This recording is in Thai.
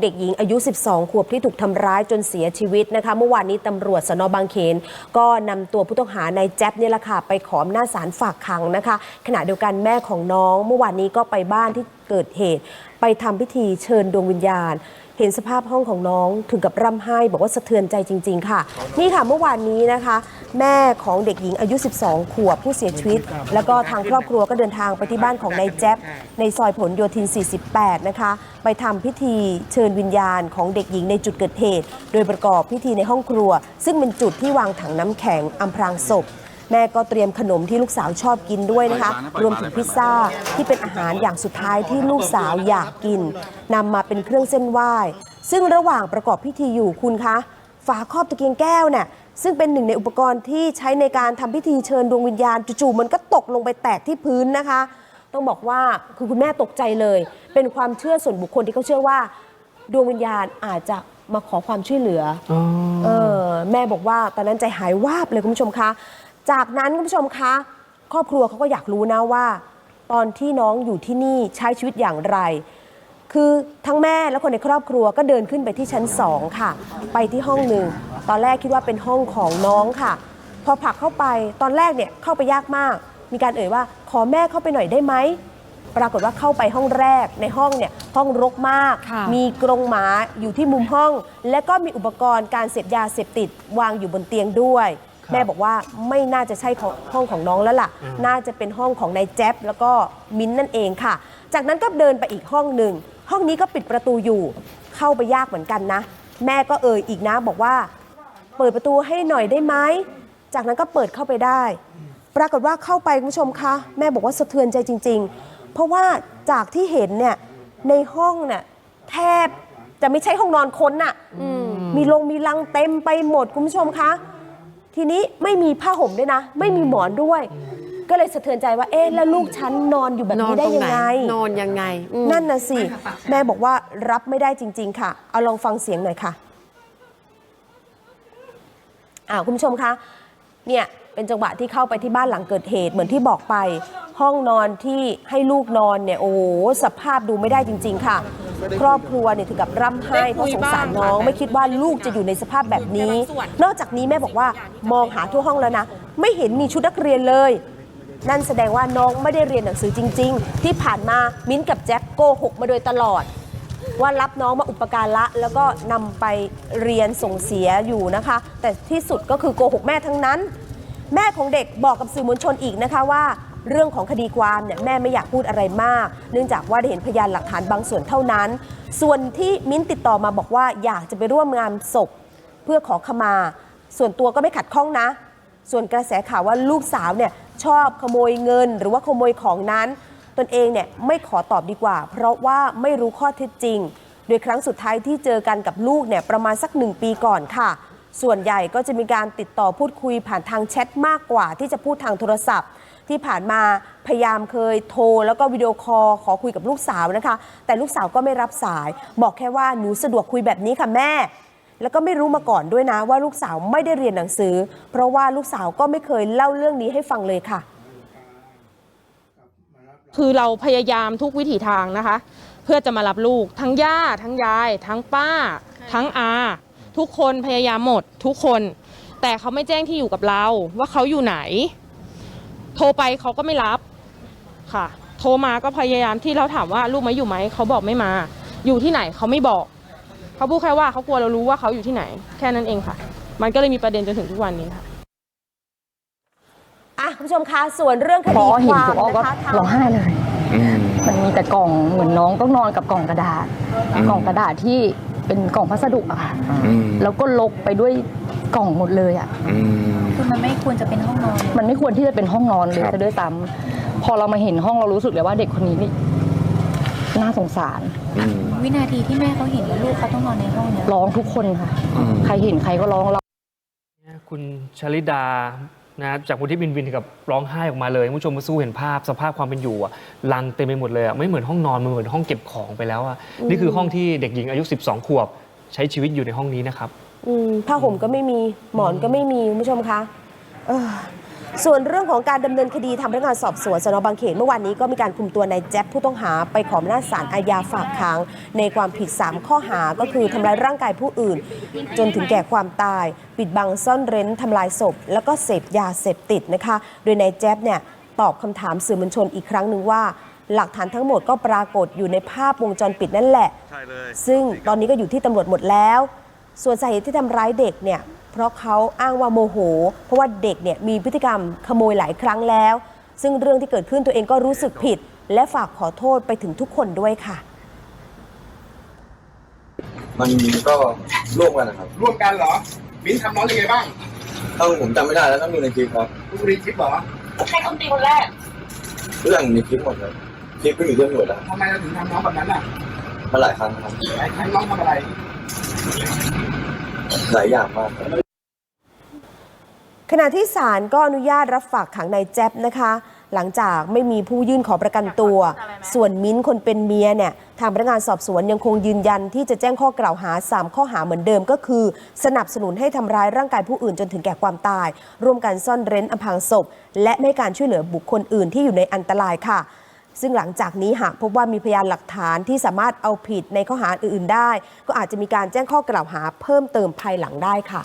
เด็กหญิงอายุ 12 ขวบที่ถูกทำร้ายจนเสียชีวิตนะคะเมื่อวานนี้ตำรวจสนบางเขน ก็นำตัวผู้ต้องหาในแจ๊บเนี่ยแหละค่ะไปขอมหนาศาลฝากขังนะคะ ขณะเดียวกันแม่ของน้อง เมื่อวานนี้ก็ไปบ้านที่เกิดเหตุ ไปทำพิธีเชิญดวงวิญญาณ เห็นสภาพห้องของน้องถึงกับร่ำไห้ บอกว่าสะเทือนใจจริง ๆ ค่ะ นี่ค่ะเมื่อวานนี้นะคะ แม่ของเด็กหญิงอายุ 12 ขวบผู้เสียชีวิต แล้วก็ทางครอบครัวก็เดินทางไปที่บ้านของนายแจ๊บในซอยผลโยธิน 48 นะคะ ไปทำพิธีเชิญวิญญาณของเด็กหญิงในจุดเกิดเหตุ โดยประกอบพิธีในห้องครัว ซึ่งเป็นจุดที่วางถังน้ำแข็งอำพรางศพ แม่ก็เตรียมขนมที่ลูกสาวชอบกินด้วยนะคะ รวมถึงพิซซ่าที่เป็นอาหารอย่างสุดท้ายที่ลูกสาวอยากกินนำมาเป็นเครื่องเส้นไหว้ ซึ่งระหว่างประกอบพิธีอยู่คุณคะฝาครอบตะเกียงแก้วเนี่ยซึ่งเป็นหนึ่งในอุปกรณ์ที่ใช้ในการทำพิธีเชิญดวงวิญญาณจู่ๆมันก็ตกลงไปแตกที่พื้นนะคะ ต้องบอกว่าคือคุณแม่ตกใจเลย เป็นความเชื่อส่วนบุคคลที่เขาเชื่อว่า ดวงวิญญาณอาจจะมาขอความช่วยเหลืออเออแม่บอกว่าตอนนั้นใจหายวาบเลยคุณผู้ชมคะ จากนั้นคุณผู้ชมคะ ครอบครัวเขาก็อยากรู้นะว่า ตอนที่น้องอยู่ที่นี่ใช้ชีวิตอย่างไร คือทั้งแม่และคนในครอบครัวก็เดินขึ้นไปที่ชั้นสองค่ะ ไปที่ห้องหนึ่งตอนแรกคิดว่าเป็นห้องของน้องค่ะ พอผลักเข้าไปตอนแรกเนี่ยเข้าไปยากมาก มีการเอ่ยว่าขอแม่เข้าไปหน่อยได้ไหมปรากฏว่าเข้าไปห้องแรกในห้องเนี่ยห้องรกมากค่ะมีกรงหมาอยู่ที่มุมห้อง และก็มีอุปกรณ์การเสพยาเสพติดวางอยู่บนเตียงด้วย แม่บอกว่าไม่น่าจะใช่ของห้องของน้องแล้วล่ะ น่าจะเป็นห้องของนายแจ๊บแล้วก็มิ้นท์นั่นเองค่ะ จากนั้นก็เดินไปอีกห้องหนึ่งห้องนี้ก็ปิดประตูอยู่ เข้าไปยากเหมือนกันนะ แม่ก็เอ่ยอีกนะบอกว่า เปิดประตูให้หน่อยได้ไหมจากนั้นก็เปิดเข้าไปได้ ปรากฏว่าเข้าไปคุณผู้ชมคะแม่บอกว่าสะเทือนใจจริง ๆ เพราะว่าจากที่เห็นเนี่ยในห้องเนี่ยแทบจะไม่ใช่ห้องนอนคนน่ะ มีลงมีลังเต็มไปหมดคุณผู้ชมคะ ทีนี้ไม่มีผ้าห่มด้วยนะ ไม่มีหมอนด้วย ก็เลยสะเทือนใจว่าเอ๊ะแล้วลูกฉันนอนอยู่แบบนอนนี้ได้ตรงยังไหนไง นอนยังไงอืม นั่นน่ะสิ แม่บอกว่ารับไม่ได้จริง ๆ ค่ะ เอาลองฟังเสียงหน่อยค่ะอ่าคุณผู้ชมคะเนี่ยเป็นจังหวะที่เข้าไปที่บ้านหลังเกิดเหตุเหมือนที่บอกไป ห้องนอนที่ให้ลูกนอนเนี่ยโอ้โหสภาพดูไม่ได้จริง ๆ ค่ะ ครอบครัวเนี่ยถึงกับร่ำไห้เพราะสงสารน้องไม่คิดว่าลูกจะอยู่ในสภาพแบบนี้ นอกจากนี้แม่บอกว่ามองหาทั่วห้องแล้วนะ ไม่เห็นมีชุดนักเรียนเลย นั่นแสดงว่าน้องไม่ได้เรียนหนังสือจริง ๆ ที่ผ่านมามิ้นกับแจ็คโกหกมาโดยตลอด ว่ารับน้องมาอุปการะแล้วก็นำไปเรียนส่งเสียอยู่นะคะ แต่ที่สุดก็คือโกหกแม่ทั้งนั้น แม่ของเด็กบอกกับสื่อมวลชนอีกนะคะว่า เรื่องของคดีความเนี่ยแม่ไม่อยากพูดอะไรมาก เนื่องจากว่าได้เห็นพยานหลักฐานบางส่วนเท่านั้น ส่วนที่มิ้นติดต่อมาบอกว่าอยากจะไปร่วมงานศพ เพื่อขอขมา ส่วนตัวก็ไม่ขัดข้องนะ ส่วนกระแสข่าวว่าลูกสาวเนี่ยชอบขโมยเงิน หรือว่าขโมยของนั้น ตนเองเนี่ยไม่ขอตอบดีกว่า เพราะว่าไม่รู้ข้อเท็จจริง โดยครั้งสุดท้ายที่เจอกันกับลูกเนี่ยประมาณสักหนึ่งปีก่อนค่ะ ส่วนใหญ่ก็จะมีการติดต่อพูดคุยผ่านทางแชทมากกว่า ที่จะพูดทางโทรศัพท์ ที่ผ่านมาพยายามเคยโทร แล้วก็วิดีโอคอลขอคุยกับลูกสาวนะคะ แต่ลูกสาวก็ไม่รับสาย บอกแค่ว่าหนูสะดวกคุยแบบนี้ค่ะแม่ แล้วก็ไม่รู้มาก่อนด้วยนะว่าลูกสาวไม่ได้เรียนหนังสือ เพราะว่าลูกสาวก็ไม่เคยเล่าเรื่องนี้ให้ฟังเลยค่ะ คือเราพยายามทุกวิถีทางนะคะ เพื่อจะมารับลูกทั้งย่าทั้งยาย ทั้งป้า ทั้งอา ทุกคนพยายามหมดทุกคน แต่เขาไม่แจ้งที่อยู่กับเราว่าเขาอยู่ไหน โทรไปเขาก็ไม่รับค่ะ โทรมาก็พยายามที่เราถามว่าลูกมาอยู่ไหมเขาบอกไม่มา อยู่ที่ไหนเขาไม่บอก เขาพูดแค่ว่าเขากลัวเรารู้ว่าเขาอยู่ที่ไหน แค่นั้นเองค่ะ มันก็เลยมีประเด็นจนถึงทุกวันนี้ค่ะอะคุณผู้ชมคะส่วนเรื่องคพดีอเห็คนวามปุ๊บอ้อก็นะคะทาง ร้องไห้เลย อืม มันมีแต่กล่องเหมือนน้องต้องนอนกับกล่องกระดาษอืมกล่องกระดาษที่ เป็นกล่องพัสดุอะค่ะ อืมแล้วก็ลกไปด้วยกล่องหมดเลยอะอืม คือมันไม่ควรจะเป็นห้องนอนเลยมันไม่ควรที่จะเป็นห้องนอนเลยครับ ซะด้วยซ้ำพอเรามาเห็นห้องเรารู้สึกเลยว่าเด็กคนนี้นี่น่าสงสารอืม วินาทีที่แม่เขาเห็นว่าลูกเขาต้องนอนในห้องเนี่ย ร้องทุกคนค่ะ อืม ใครเห็นใครก็ร้องเราเนี่ยคุณชลิดา นะจากคนที่บินบินกับร้องไห้ออกมาเลยคุณผู้ชมมาสู้เห็นภาพสภาพความเป็นอยู่อะลังเต็มไปหมดเลยอะไม่เหมือนห้องนอนมันเหมือนห้องเก็บของไปแล้วอะนี่คือห้องที่เด็กหญิงอายุ 12 ขวบ ใช้ชีวิตอยู่ในห้องนี้นะครับ อืมผ้าห่มก็ไม่มีหมอนก็ไม่มีคุณผู้ชมคะเออ ส่วนเรื่องของการดำเนินคดีทางพนักงานสอบสวนสนบางเขนเมื่อวานนี้ก็มีการคุมตัวนายแจ๊บผู้ต้องหาไปขออำนาจศาลอาญาฝากขัง ในความผิด 3 ข้อหาก็คือทำร้ายร่างกายผู้อื่น จนถึงแก่ความตาย ปิดบังซ่อนเร้นทำลายศพ แล้วก็เสพยาเสพติดนะคะ โดยนายแจ๊บเนี่ยตอบคำถามสื่อมวลชนอีกครั้งหนึ่งว่าหลักฐานทั้งหมดก็ปรากฏอยู่ในภาพวงจรปิดนั่นแหละ ซึ่งตอนนี้ก็อยู่ที่ตำรวจหมดแล้ว ส่วนสาเหตุที่ทำร้ายเด็กเนี่ย เพราะเขาอ้างว่าโมโห เพราะว่าเด็กเนี่ยมีพฤติกรรมขโมยหลายครั้งแล้ว ซึ่งเรื่องที่เกิดขึ้นตัวเองก็รู้สึกผิด และฝากขอโทษไปถึงทุกคนด้วยค่ะ มันก็ร่วมกันนะครับร่วมกันเหรอ มิ้นทำน้องยังไงบ้างต้องผมจำไม่ได้แล้วต้องดูในคลิปครับลูกรีคลิปเหรอเรื่องในคลิปหมดเลยคลิปก็อยู่ที่ตำรวจแล้วทำไมเราถึงทำน้องแบบนั้นอะมาหลายครั้งครับไอ้ครั้งน้องทำอะไรหลายอย่างมากครับ ขณะที่ศาลก็อนุญาตรับฝากขังนายแจ๊บนะคะ หลังจากไม่มีผู้ยื่นขอประกันตัว ส่วนมิ้นคนเป็นเมียเนี่ยทางพนักงานสอบสวนยังคงยืนยันที่จะแจ้งข้อกล่าวหา 3 ข้อหาเหมือนเดิมก็คือ สนับสนุนให้ทำร้ายร่างกายผู้อื่นจนถึงแก่ความตาย ร่วมกันซ่อนเร้นอำพรางศพ และไม่การช่วยเหลือบุคคลอื่นที่อยู่ในอันตรายค่ะซึ่งหลังจากนี้หากพบว่ามีพยานหลักฐานที่สามารถเอาผิดในข้อหาอื่นๆได้ ก็อาจจะมีการแจ้งข้อกล่าวหาเพิ่มเติมภายหลังได้ค่ะ